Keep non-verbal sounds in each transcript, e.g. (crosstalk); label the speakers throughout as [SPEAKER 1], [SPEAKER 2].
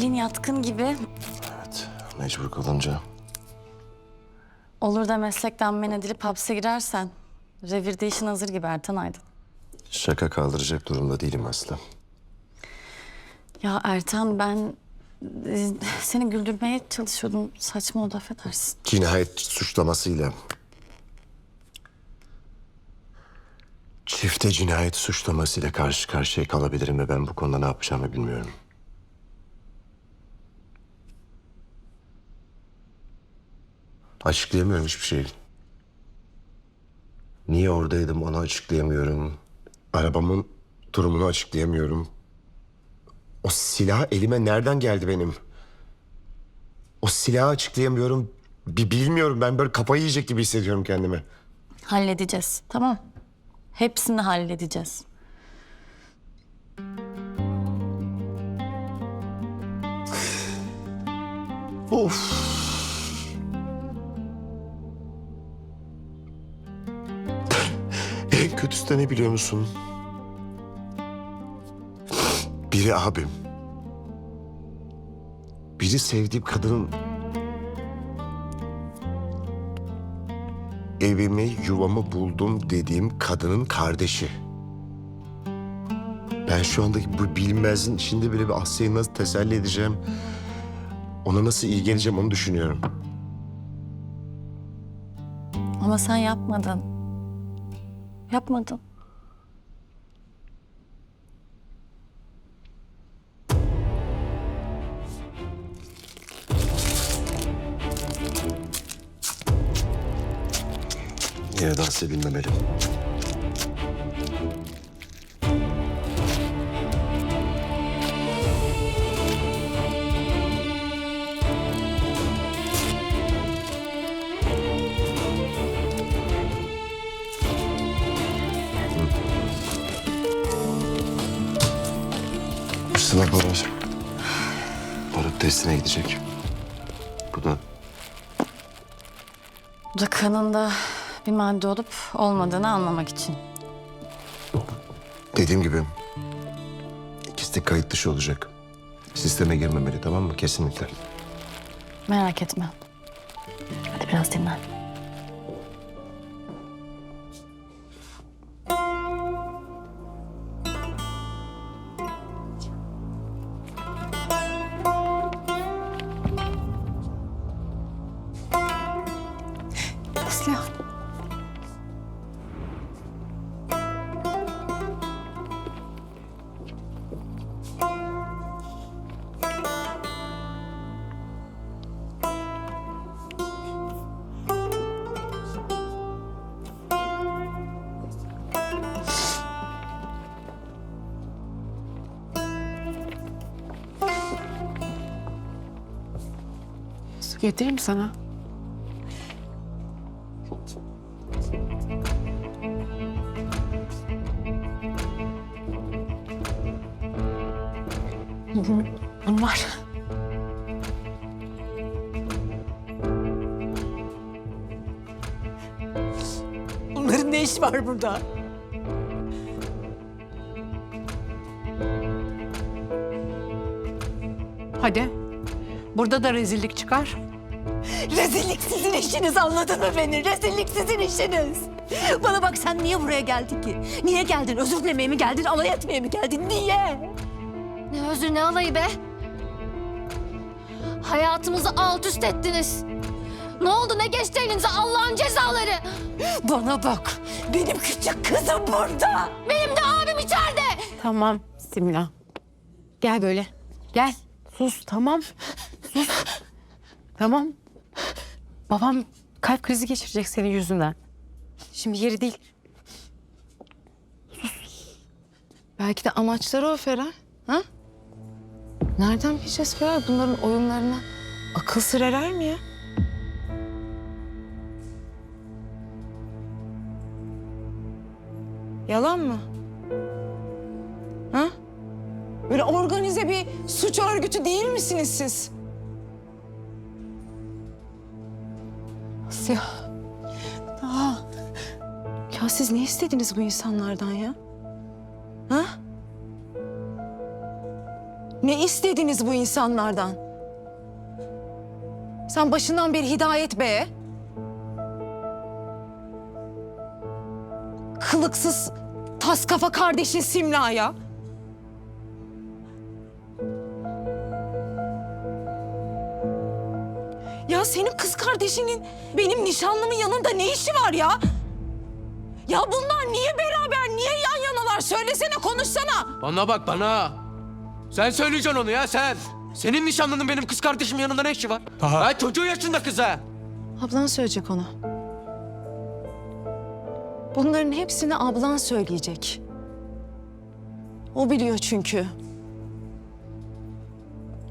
[SPEAKER 1] Elin yatkın gibi.
[SPEAKER 2] Evet, mecbur kalınca.
[SPEAKER 1] Olur da meslekten men edilip hapse girersen. Revirde işin hazır gibi Ertan Aydın.
[SPEAKER 2] Şaka kaldıracak durumda değilim Aslı.
[SPEAKER 1] Ya Ertan ben e, seni güldürmeye çalışıyordum. Saçma oldu affedersin.
[SPEAKER 2] Cinayet suçlamasıyla... Çifte cinayet suçlamasıyla karşı karşıya kalabilirim ve ben bu konuda ne yapacağımı bilmiyorum. Açıklayamıyorum hiçbir şey. Niye oradaydım onu açıklayamıyorum. Arabamın durumunu açıklayamıyorum. O silah elime nereden geldi benim? O silahı açıklayamıyorum. Bir bilmiyorum ben böyle kafayı yiyecek gibi hissediyorum kendimi.
[SPEAKER 1] Halledeceğiz tamam. Hepsini halledeceğiz.
[SPEAKER 2] Of. Kötüsü de ne biliyor musun? Biri abim. Biri sevdiğim kadının... Evimi, yuvamı buldum dediğim kadının kardeşi. Ben şu andaki bu bilinmezin içinde bile bir Asya'yı nasıl teselli edeceğim... Ona nasıl iyi geleceğim onu düşünüyorum.
[SPEAKER 1] Ama sen yapmadın. Yapmadın.
[SPEAKER 2] Yine dans edilmemeli. Sıla Baraj. Barut testine gidecek. Bu da
[SPEAKER 1] Bu da kanında bir madde olup olmadığını anlamak için.
[SPEAKER 2] Dediğim gibi ikisi de kayıt dışı olacak. Sisteme girmemeli tamam mı? Kesinlikle.
[SPEAKER 1] Merak etme. Hadi biraz dinlen.
[SPEAKER 3] Getireyim sana. Bunlar. Bunların ne işi var burada? Hadi. Burada da rezillik çıkar.
[SPEAKER 4] Rezillik sizin işiniz anladın mı beni? Rezillik sizin işiniz. Bana bak sen niye buraya geldin ki? Niye geldin? Özür dilemeye mi geldin? Alay etmeye mi geldin? Niye?
[SPEAKER 5] Ne özür ne alayı be? Hayatımızı alt üst ettiniz. Ne oldu ne geçti elinize Allah'ın cezaları?
[SPEAKER 4] Bana bak. Benim küçük kızım burada.
[SPEAKER 5] Benim de abim içeride.
[SPEAKER 3] Tamam Simla. Gel böyle. Gel. Sus tamam. Sus. Tamam. Babam kalp krizi geçirecek senin yüzünden. Şimdi yeri değil. Sus. Belki de amaçları o Ferah. Ha? Nereden bileceğiz Ferah bunların oyunlarına? Akıl sır erer mi ya? Yalan mı? Ha? Böyle organize bir suç örgütü değil misiniz siz? Asya. Aa. Ya siz ne istediniz bu insanlardan ya? Ha? Ne istediniz bu insanlardan? Sen başından beri Hidayet Bey'e... ...kılıksız tas kafa kardeşin Simla'ya... Ya senin kız kardeşinin benim nişanlımın yanında ne işi var ya? Ya bunlar niye beraber, niye yan yanalar? Söylesene, konuşsana.
[SPEAKER 6] Bana bak bana. Sen söyleyeceksin onu ya sen. Senin nişanlının benim kız kardeşimin yanında ne işi var?
[SPEAKER 2] Daha-
[SPEAKER 6] Ha çocuğu yaşında kız ha.
[SPEAKER 3] Ablan söyleyecek ona. Bunların hepsini ablan söyleyecek. O biliyor çünkü.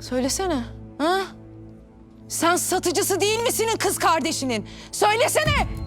[SPEAKER 3] Söylesene. Ha? Sen satıcısı değil misinin kız kardeşinin? Söylesene.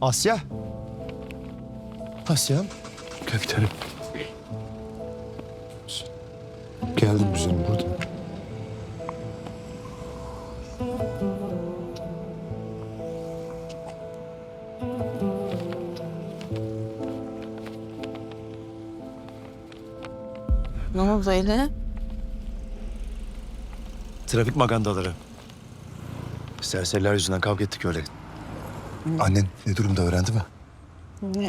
[SPEAKER 7] Asya. Asya. Gel gidelim. Geldim güzelim burada.
[SPEAKER 8] Ne oldu öyle?
[SPEAKER 2] Trafik magandaları. Serseriler yüzünden kavga ettik öyle. Annen ne durumda öğrendi mi?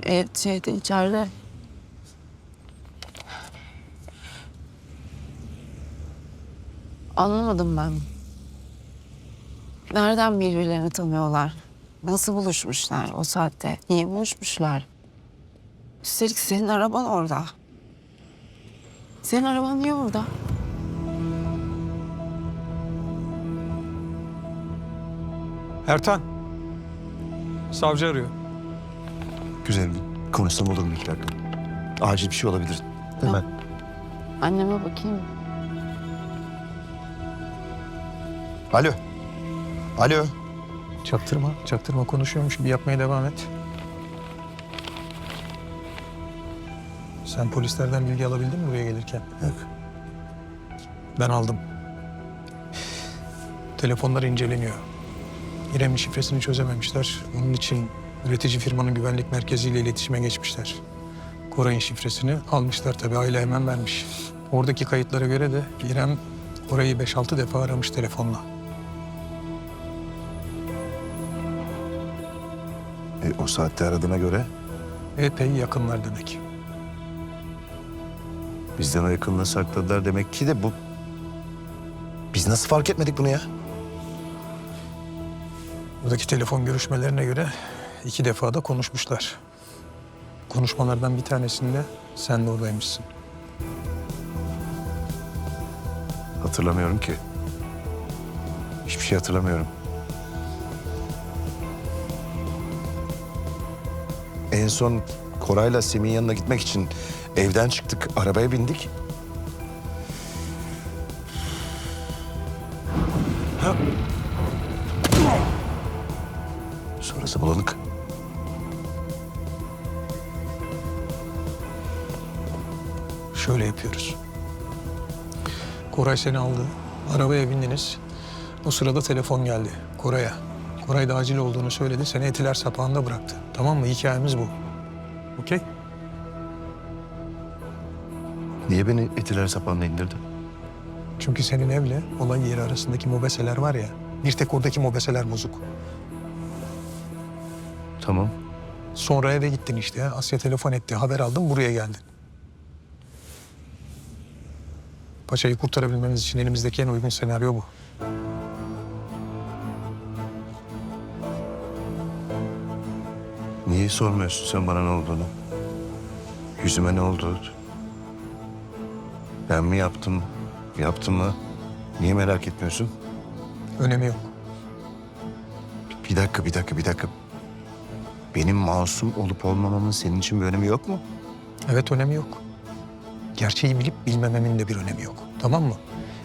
[SPEAKER 8] Ev şeyde içeride. Anlamadım ben. Nereden birbirlerini tanıyorlar? Nasıl buluşmuşlar o saatte? Niye buluşmuşlar? Üstelik senin araban orada. Senin araban niye burada?
[SPEAKER 2] Ertan. Savcı arıyor. Güzelim konuşsam olur mu iki dakika? Acil bir şey olabilir. Hemen.
[SPEAKER 8] Anneme bakayım.
[SPEAKER 2] Alo. Alo.
[SPEAKER 9] Çaktırma, çaktırma konuşuyormuş gibi yapmaya devam et. Sen polislerden bilgi alabildin mi buraya gelirken?
[SPEAKER 2] Yok.
[SPEAKER 9] Ben aldım. Telefonlar inceleniyor. İrem'in şifresini çözememişler. Onun için üretici firmanın güvenlik merkeziyle iletişime geçmişler. Koray'ın şifresini almışlar tabii. Aile hemen vermiş. Oradaki kayıtlara göre de İrem Koray'ı 5-6 defa aramış telefonla.
[SPEAKER 2] E, o saatte aradığına göre
[SPEAKER 9] Epey yakınlar demek.
[SPEAKER 2] bizden o yakınlığı sakladılar demek ki de bu... Biz nasıl fark etmedik bunu ya?
[SPEAKER 9] Buradaki telefon görüşmelerine göre iki defa da konuşmuşlar. Konuşmalardan bir tanesinde sen de oradaymışsın.
[SPEAKER 2] Hatırlamıyorum ki. Hiçbir şey hatırlamıyorum. En son Koray'la Semih'in yanına gitmek için evden çıktık, arabaya bindik.
[SPEAKER 9] Şöyle yapıyoruz. Koray seni aldı. Arabaya bindiniz. O sırada telefon geldi Koray'a. Koray da acil olduğunu söyledi. Seni etiler sapağında bıraktı. Tamam mı? Hikayemiz bu. Okey?
[SPEAKER 2] Niye beni etiler sapağında indirdi?
[SPEAKER 9] Çünkü senin evle olay yeri arasındaki mobeseler var ya. Bir tek oradaki mobeseler bozuk.
[SPEAKER 2] Tamam.
[SPEAKER 9] Sonra eve gittin işte. Asya telefon etti. Haber aldım buraya geldin. Paçayı kurtarabilmemiz için elimizdeki en uygun senaryo bu.
[SPEAKER 2] Niye sormuyorsun sen bana ne olduğunu? Yüzüme ne oldu? Ben mi yaptım? Yaptım mı? Niye merak etmiyorsun?
[SPEAKER 9] Önemi yok.
[SPEAKER 2] Bir dakika, bir dakika, bir dakika. Benim masum olup olmamamın senin için bir önemi yok mu?
[SPEAKER 9] Evet önemi yok. Gerçeği bilip bilmememin de bir önemi yok. Tamam mı?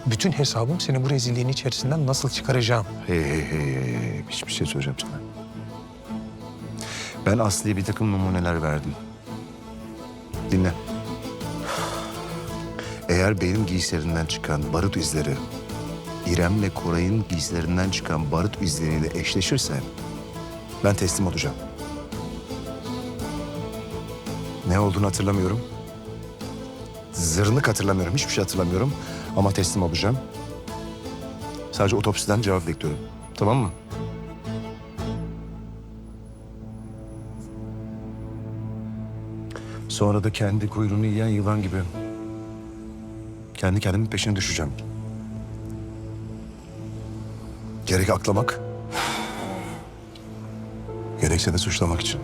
[SPEAKER 9] Bütün hesabım seni bu rezilliğin içerisinden nasıl çıkaracağım.
[SPEAKER 2] Hey hey hey. Hiçbir şey söyleyeceğim sana. Ben Aslı'ya bir takım numuneler verdim. Dinle. Eğer benim giysilerinden çıkan barut izleri İrem'le Koray'ın giysilerinden çıkan barut izleriyle eşleşirse ben teslim olacağım. Ne olduğunu hatırlamıyorum. Zırnık hatırlamıyorum. Hiçbir şey hatırlamıyorum. Ama teslim olacağım. Sadece otopsiden cevap bekliyorum. Tamam mı? Sonra da kendi kuyruğunu yiyen yılan gibi kendi kendimin peşine düşeceğim. Gerek aklamak, (sighs) gerekse de suçlamak için.